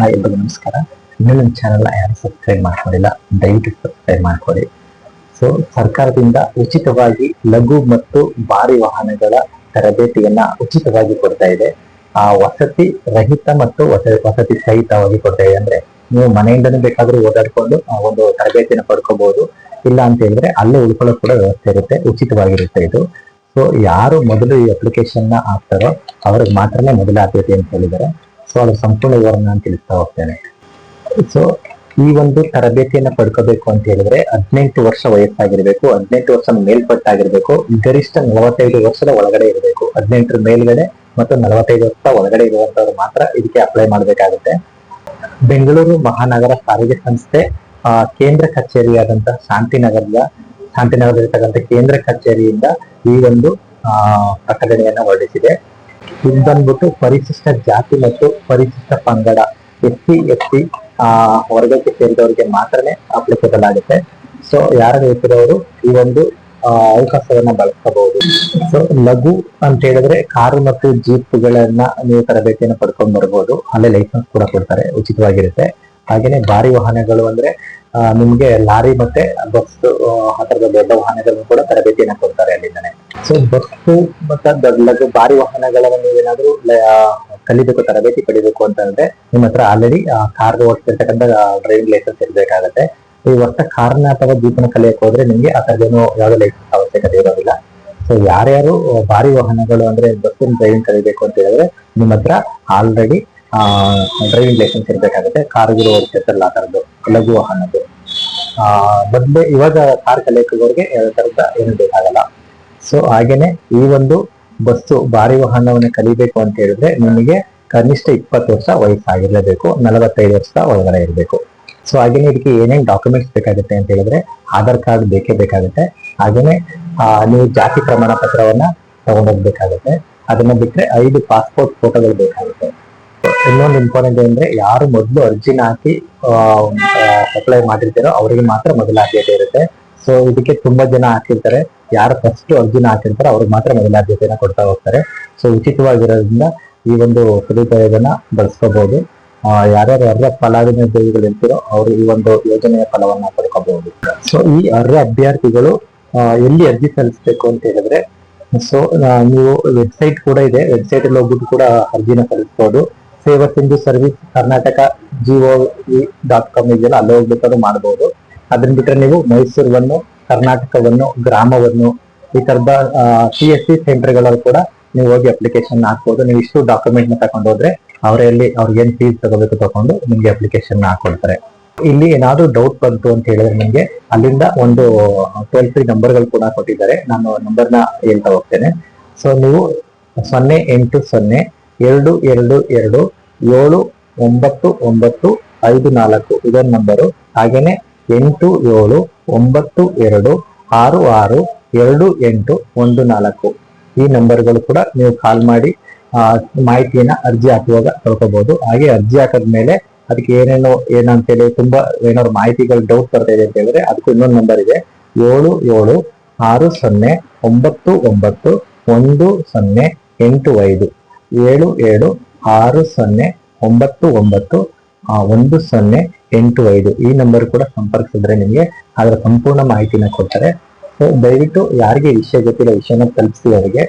Hi ಎಲ್ಲರಿಗೂ ನಮಸ್ಕಾರ. ಇನ್ನೂ ಚಾನಲ್ನ ಯಾರು ಸಬ್ಸ್ಕ್ರೈಬ್ ಮಾಡ್ಕೊಂಡಿಲ್ಲ, ದಯವಿಟ್ಟು ಸಬ್ಸ್ಕ್ರೈಬ್ ಮಾಡ್ಕೊಳ್ಳಿ. ಸೊ ಸರ್ಕಾರದಿಂದ ಉಚಿತವಾಗಿ ಲಘು ಮತ್ತು ಭಾರಿ ವಾಹನಗಳ ತರಬೇತಿಯನ್ನ ಉಚಿತವಾಗಿ ಕೊಡ್ತಾ ಇದೆ. ಆ ವಸತಿ ರಹಿತ ಮತ್ತು ವಸ- ವಸತಿ ಸಹಿತವಾಗಿ ಕೊಡ್ತಾ ಇದೆ. ಅಂದ್ರೆ ನೀವು ಮನೆಯಿಂದನೇ ಬೇಕಾದ್ರೂ ಓಡಾಡ್ಕೊಂಡು ಆ ಒಂದು ತರಬೇತಿನ ಪಡ್ಕೋಬಹುದು ಇಲ್ಲ ಅಂತ ಹೇಳಿದ್ರೆ ಅಲ್ಲೇ ಉಳ್ಕೊಳ್ಳೋ ಕೂಡ ವ್ಯವಸ್ಥೆ ಇರುತ್ತೆ. ಉಚಿತವಾಗಿರುತ್ತೆ ಇದು. ಸೊ ಯಾರು ಮೊದಲು ಈ ಅಪ್ಲಿಕೇಶನ್ನ ಹಾಕ್ತಾರೋ, ಅವ್ರಿಗೆ ಮಾತ್ರನೇ ಮೊದಲ ಆದ್ಯತೆ ಅಂತ ಹೇಳಿದ್ದಾರೆ. ಸೊ ಸಂಪೂರ್ಣ ವಿವರಣ ನಾನು ತಿಳಿಸ್ತಾ ಹೋಗ್ತೇನೆ. ಸೊ ಈ ಒಂದು ತರಬೇತಿಯನ್ನ ಪಡ್ಕೋಬೇಕು ಅಂತ ಹೇಳಿದ್ರೆ ಹದಿನೆಂಟು ವರ್ಷ ವಯಸ್ಸಾಗಿರ್ಬೇಕು, ಹದಿನೆಂಟು ವರ್ಷ ಮೇಲ್ಪಟ್ಟಾಗಿರ್ಬೇಕು, ಗರಿಷ್ಠ ನಲವತ್ತೈದು ವರ್ಷದ ಒಳಗಡೆ ಇರಬೇಕು. ಹದಿನೆಂಟರ ಮೇಲ್ಗಡೆ ಮತ್ತು ನಲವತ್ತೈದು ವರ್ಷ ಒಳಗಡೆ ಇರುವಂತವ್ರು ಮಾತ್ರ ಇದಕ್ಕೆ ಅಪ್ಲೈ ಮಾಡಬೇಕಾಗುತ್ತೆ. ಬೆಂಗಳೂರು ಮಹಾನಗರ ಸಾರಿಗೆ ಸಂಸ್ಥೆ ಕೇಂದ್ರ ಕಚೇರಿಯಾದಂತಹ ಶಾಂತಿನಗರದ, ಶಾಂತಿನಗರದಲ್ಲಿರ್ತಕ್ಕಂಥ ಕೇಂದ್ರ ಕಚೇರಿಯಿಂದ ಈ ಒಂದು ಪ್ರಕಟಣೆಯನ್ನ ಹೊರಡಿಸಿದೆ. ಇದು ಬಂದ್ಬಿಟ್ಟು ಪರಿಶಿಷ್ಟ ಜಾತಿ ಮತ್ತು ಪರಿಶಿಷ್ಟ ಪಂಗಡ ಎಸ್ ಸಿ ಎಸ್ ಟಿ ವರ್ಗಕ್ಕೆ ಸೇರಿದವರಿಗೆ ಮಾತ್ರನೇ ಅಪ್ಲಿಕೇಬಲ್ ಆಗುತ್ತೆ. ಸೊ ಯಾರ ಈ ಒಂದು ಆ, ಅವಕಾಶವನ್ನ ಬಳಸ್ಕೋಬಹುದು. ಸೊ ಲಘು ಅಂತ ಹೇಳಿದ್ರೆ ಕಾರು ಮತ್ತು ಜೀಪ್ಗಳನ್ನ ನೀವು ತರಬೇತಿಯನ್ನು ಪಡ್ಕೊಂಡ್ ಬರ್ಬೋದು. ಅಲ್ಲೇ ಲೈಸೆನ್ಸ್ ಕೂಡ ಕೊಡ್ತಾರೆ ಉಚಿತವಾಗಿರುತ್ತೆ. ಹಾಗೇನೆ ಭಾರಿ ವಾಹನಗಳು ಅಂದ್ರೆ ಆ, ನಿಮ್ಗೆ ಲಾರಿ ಮತ್ತೆ ಬಸ್ ಆ ತರದ ದೊಡ್ಡ ವಾಹನಗಳನ್ನು ಕೂಡ ತರಬೇತಿಯನ್ನು ಕೊಡ್ತಾರೆ. ಸೊ ಬಸ್ಸು ಮತ್ತ ಲಘು ಭಾರಿ ವಾಹನಗಳನ್ನು ನೀವೇನಾದ್ರೂ ಕಲಿಬೇಕು, ತರಬೇತಿ ಪಡಿಬೇಕು ಅಂತಂದ್ರೆ ನಿಮ್ಮ ಹತ್ರ ಆಲ್ರೆಡಿ ಕಾರ್ ಓಡಿಸ್ತಿರ್ತಕ್ಕಂಥ ಡ್ರೈವಿಂಗ್ ಲೈಸೆನ್ಸ್ ಇರಬೇಕಾಗತ್ತೆ. ಈ ಹೊಸ ಕಾರ್ನ ಅಥವಾ ಜೀಪನ ಕಲಿಯಕ್ಕೆ ಹೋದ್ರೆ ನಿಮ್ಗೆ ಆ ಥರದೇನು ಯಾವ್ದು ಲೈಸೆನ್ಸ್ ಅವಶ್ಯಕತೆ ಇರೋದಿಲ್ಲ. ಸೊ ಯಾರ್ಯಾರು ಭಾರಿ ವಾಹನಗಳು ಅಂದ್ರೆ ಬಸ್ಸಿನ ಡ್ರೈವಿಂಗ್ ಕಲಿಬೇಕು ಅಂತ ಹೇಳಿದ್ರೆ ನಿಮ್ಮ ಹತ್ರ ಆಲ್ರೆಡಿ ಡ್ರೈವಿಂಗ್ ಲೈಸೆನ್ಸ್ ಇರಬೇಕಾಗುತ್ತೆ. ಕಾರ್ಗಳು ಓಡಿಸ್ತಿರ್ತಾರಲ್ಲ ಆ ಥರದ್ದು, ಲಘು ವಾಹನದ್ದು. ಮೊದ್ಲು ಇವಾಗ ಕಾರ್ ಕಲಿಯೋರಿಗೆ ತರದ ಏನು ಬೇಕಾಗಲ್ಲ. ಸೊ ಹಾಗೇನೆ ಈ ಒಂದು ಬಸ್ಸು ಭಾರಿ ವಾಹನವನ್ನು ಕಲಿಬೇಕು ಅಂತ ಹೇಳಿದ್ರೆ ನಿಮಗೆ ಕನಿಷ್ಠ ಇಪ್ಪತ್ತು ವರ್ಷ ವಯಸ್ಸಾಗಿರ್ಲೇಬೇಕು, ನಲವತ್ತೈದು ವರ್ಷ ಒಳಗಡೆ ಇರಬೇಕು. ಸೊ ಹಾಗೇನೆ ಇದಕ್ಕೆ ಏನೇನ್ ಡಾಕ್ಯುಮೆಂಟ್ಸ್ ಬೇಕಾಗುತ್ತೆ ಅಂತ ಹೇಳಿದ್ರೆ ಆಧಾರ್ ಕಾರ್ಡ್ ಬೇಕೇ ಬೇಕಾಗುತ್ತೆ. ಹಾಗೇನೆ ನೀವು ಜಾತಿ ಪ್ರಮಾಣ ಪತ್ರವನ್ನ ತಗೊಂಡೋಗ್ಬೇಕಾಗುತ್ತೆ. ಅದನ್ನ ಬಿಟ್ಟರೆ ಐದು ಪಾಸ್ಪೋರ್ಟ್ ಫೋಟೋಗಳು ಬೇಕಾಗುತ್ತೆ. ಇನ್ನೊಂದು ಇಂಪಾರ್ಟೆಂಟ್ ಏನಂದ್ರೆ ಯಾರು ಮೊದಲು ಅರ್ಜಿನ ಹಾಕಿ ಅಪ್ಲೈ ಮಾಡಿರ್ತಾರೋ ಅವರಿಗೆ ಮಾತ್ರ ಮೊದಲ ಆದ್ಯತೆ ಇರುತ್ತೆ. ಸೊ ಇದಕ್ಕೆ ತುಂಬಾ ಜನ ಹಾಕಿರ್ತಾರೆ. ಯಾರು ಫಸ್ಟ್ ಅರ್ಜಿನ ಹಾಕಿರ್ತಾರೆ ಅವ್ರಿಗೆ ಮಾತ್ರ ಮೊದಲ ಆದ್ಯತೆಯನ್ನ ಕೊಡ್ತಾ ಹೋಗ್ತಾರೆ. ಸೊ ಉಚಿತವಾಗಿರೋದ್ರಿಂದ ಈ ಒಂದು ಸದುಪಯೋಗನ ಬಳಸ್ಕೋಬಹುದು ಯಾರ್ಯಾರು ಅರ್ಹ ಇರ್ತಿರೋ ಅವರು ಈ ಒಂದು ಯೋಜನೆಯ ಫಲವನ್ನ ಪಡ್ಕೋಬಹುದು ಸೊ ಈ ಅರ್ಹ ಅಭ್ಯರ್ಥಿಗಳು ಎಲ್ಲಿ ಅರ್ಜಿ ಸಲ್ಲಿಸಬೇಕು ಅಂತ ಹೇಳಿದ್ರೆ ಸೊ ನೀವು ವೆಬ್ಸೈಟ್ ಕೂಡ ಇದೆ. ವೆಬ್ಸೈಟ್ ಅಲ್ಲಿ ಹೋಗ್ಬಿಟ್ಟು ಕೂಡ ಅರ್ಜಿನ ಸಲ್ಲಿಸಬಹುದು Seva Sindhu service Karnataka G O dot com ಇದೆಯಲ್ಲ, ಅಲ್ಲಿ ಹೋಗ್ಬೇಕಾದ್ರೂ ಮಾಡಬಹುದು ಅದನ್ನ ಬಿಟ್ರೆ ನೀವು ಮೈಸೂರನ್ನು, ಕರ್ನಾಟಕವನ್ನು, ಗ್ರಾಮವನ್ನು, ಈ ತರದ ಸಿ ಎಸ್ ಸಿ ಸೆಂಟರ್ಗಳಲ್ಲಿ ಕೂಡ ನೀವು ಹೋಗಿ ಅಪ್ಲಿಕೇಶನ್ ಹಾಕ್ಬೋದು. ನೀವು ಇಷ್ಟು ಡಾಕ್ಯುಮೆಂಟ್ನ ತಗೊಂಡು ಹೋದ್ರೆ ಅವರೇ ಅಲ್ಲಿ ಅವ್ರಿಗೆ ಏನ್ ಫೀಸ್ ತಗೋಬೇಕು ತಗೊಂಡು ನಿಮ್ಗೆ ಅಪ್ಲಿಕೇಶನ್ ಹಾಕೊಳ್ತಾರೆ ಇಲ್ಲಿ ಏನಾದ್ರು ಡೌಟ್ ಬಂತು ಅಂತ ಹೇಳಿದ್ರೆ ನಿಮ್ಗೆ ಅಲ್ಲಿಂದ ಒಂದು ಟೋಲ್ ಫ್ರೀ ನಂಬರ್ಗಳು ಕೂಡ ಕೊಟ್ಟಿದ್ದಾರೆ. ನಾನು ನಂಬರ್ನ ಹೇಳ್ತಾ ಹೋಗ್ತೇನೆ. ಸೊ ನೀವು ಸೊನ್ನೆ ಎಂಟು ಸೊನ್ನೆ ಎರಡು ಎರಡು ಎರಡು ಏಳು ಒಂಬತ್ತು ಒಂಬತ್ತು ಐದು ನಾಲ್ಕು ಇದೊಂದು ನಂಬರು ಹಾಗೇನೆ ಎಂಟು ಏಳು ಒಂಬತ್ತು ಎರಡು ಆರು ಆರು ಎರಡು ಎಂಟು ಒಂದು ನಾಲ್ಕು. ಈ ನಂಬರ್ಗಳು ಕೂಡ ನೀವು ಕಾಲ್ ಮಾಡಿ ಮಾಹಿತಿಯನ್ನ ಅರ್ಜಿ ಹಾಕುವಾಗ ತಿಳ್ಕೊಬಹುದು ಹಾಗೆ ಅರ್ಜಿ ಹಾಕದ್ಮೇಲೆ ಅದಕ್ಕೆ ಏನೇನು, ಏನಂತೇಳಿ ತುಂಬಾ ಏನಾದ್ರು ಮಾಹಿತಿಗಳು ಡೌಟ್ ಬರ್ತಾ ಇದೆ ಅಂತ ಹೇಳಿದ್ರೆ ಅದಕ್ಕೂ ಇನ್ನೊಂದು ನಂಬರ್ ಇದೆ. ಏಳು ಏಳು ಆರು ಸೊನ್ನೆ ಒಂಬತ್ತು ಒಂಬತ್ತು ಒಂದು ಸೊನ್ನೆ ಎಂಟು ಐದು. ಏಳು ಏಳು ಆರು ಸೊನ್ನೆ ಒಂಬತ್ತು ಒಂಬತ್ತು ಒಂದು ಸೊನ್ನೆ ಎಂಟು ಐದು ಈ ನಂಬರ್ ಕೂಡ ಸಂಪರ್ಕಿಸಿದ್ರೆ ನಿಮಗೆ ಅದರ ಸಂಪೂರ್ಣ ಮಾಹಿತಿನ ಕೊಡ್ತಾರೆ. ಸೊ ದಯವಿಟ್ಟು ಯಾರಿಗೆ ವಿಷಯ ಗೊತ್ತಿಲ್ಲ ವಿಷಯನ ತಲುಪಿಸಿ ಅವರಿಗೆ.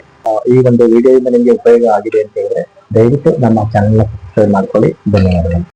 ಈ ಒಂದು ವಿಡಿಯೋದಿಂದ ನಿಮಗೆ ಉಪಯೋಗ ಆಗಿದೆ ಅಂತ ಹೇಳಿದ್ರೆ ದಯವಿಟ್ಟು ನಮ್ಮ ಚಾನೆಲ್ನ ಸಬ್ಸ್ಕ್ರೈಬ್ ಮಾಡ್ಕೊಳ್ಳಿ. ಧನ್ಯವಾದಗಳು.